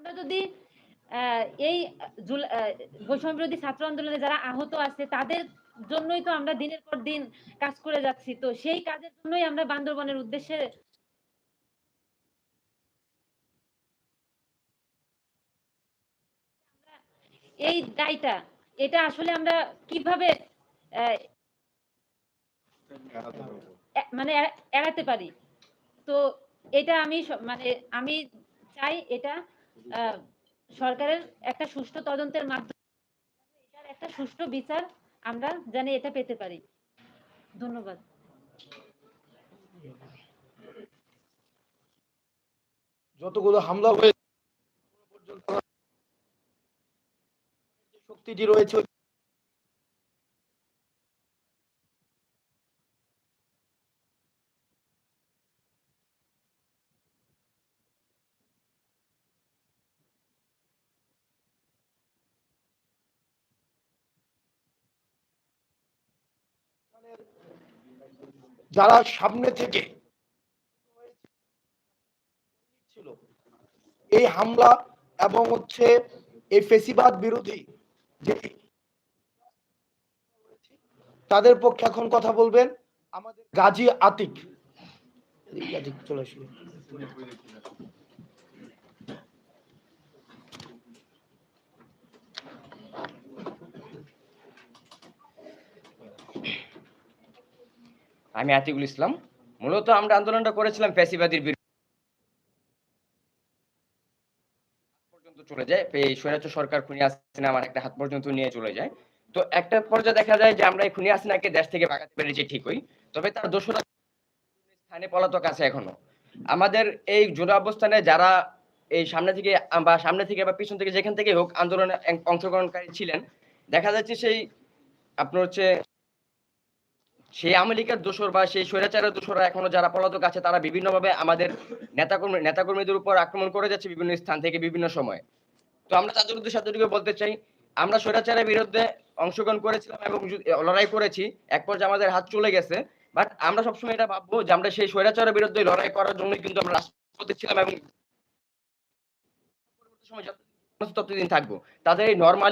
আমরা যদি এই বৈষম্য বিরোধী ছাত্র আন্দোলনে যারা আহত আছে, তাদের জন্যই তো আমরা দিনের পর দিন কাজ করে যাচ্ছি। তো সেই কাজের জন্যই আমরা বান্দরবনের উদ্দেশ্যে এই দায়টা, এটা আসলে আমরা কীভাবে মানে এড়াতে পারি? তো এটা আমি মানে আমি চাই এটা সরকারের একটা সুষ্ঠু তদন্তের মাধ্যমে এটার একটা সুষ্ঠু বিচার আমরা জানি এটা পেতে পারি। ধন্যবাদ। যতগুলো হামলা হয়েছে শক্তিটি রয়েছে। যারা সামনে থেকে ছিল, এই হামলা এবং হচ্ছে এই ফেসিবাদ বিরোধী যে তাদের পক্ষে এখন কথা বলবেন আমাদের গাজী আতিক। চলে আসবে আমি আতিকুল ইসলাম। মূলত আমরা আন্দোলনটা করেছিলাম ফ্যাসিবাদীর চলে যায়। এই স্বৈরাচার সরকার খুনি হাসিনা আমার একটা হাত পর্যন্ত নিয়ে চলে যায়। তো একটা পর্যায়ে দেখা যায় যে আমরা এই খুনি হাসিনাকে দেশ থেকে ভাগাতে পেরেছি ঠিকই, তবে তার দোষরা স্থানে পলাতক আছে এখনও। আমাদের এই জোড়া অবস্থানে যারা এই সামনে থেকে বা সামনে থেকে বা পিছন থেকে যেখান থেকে হোক আন্দোলনে অংশগ্রহণকারী ছিলেন, দেখা যাচ্ছে সেই আপনার হচ্ছে সেই আওয়ামী লীগের দোসর বা সেই স্বৈরাচারের দোসররা এখনও যারা পলাতক আছে, তারা বিভিন্নভাবে আমাদের নেতাকর্মী নেতাকর্মীদের উপর আক্রমণ করে যাচ্ছে বিভিন্ন স্থান থেকে বিভিন্ন সময়। তো আমরা তাদের উদ্দেশ্যে এতটুকু বলতে চাই, আমরা স্বৈরাচারের বিরুদ্ধে অংশগ্রহণ করেছিলাম এবং লড়াই করেছি, এক পর্যায়ে আমাদের হাত চলে গেছে। বাট আমরা সবসময় এটা ভাববো যে আমরা সেই স্বৈরাচারের বিরুদ্ধে লড়াই করার জন্য কিন্তু আমরা রাষ্ট্রপতি ছিলাম এবং ততদিন থাকব। তাদের এই নর্মালি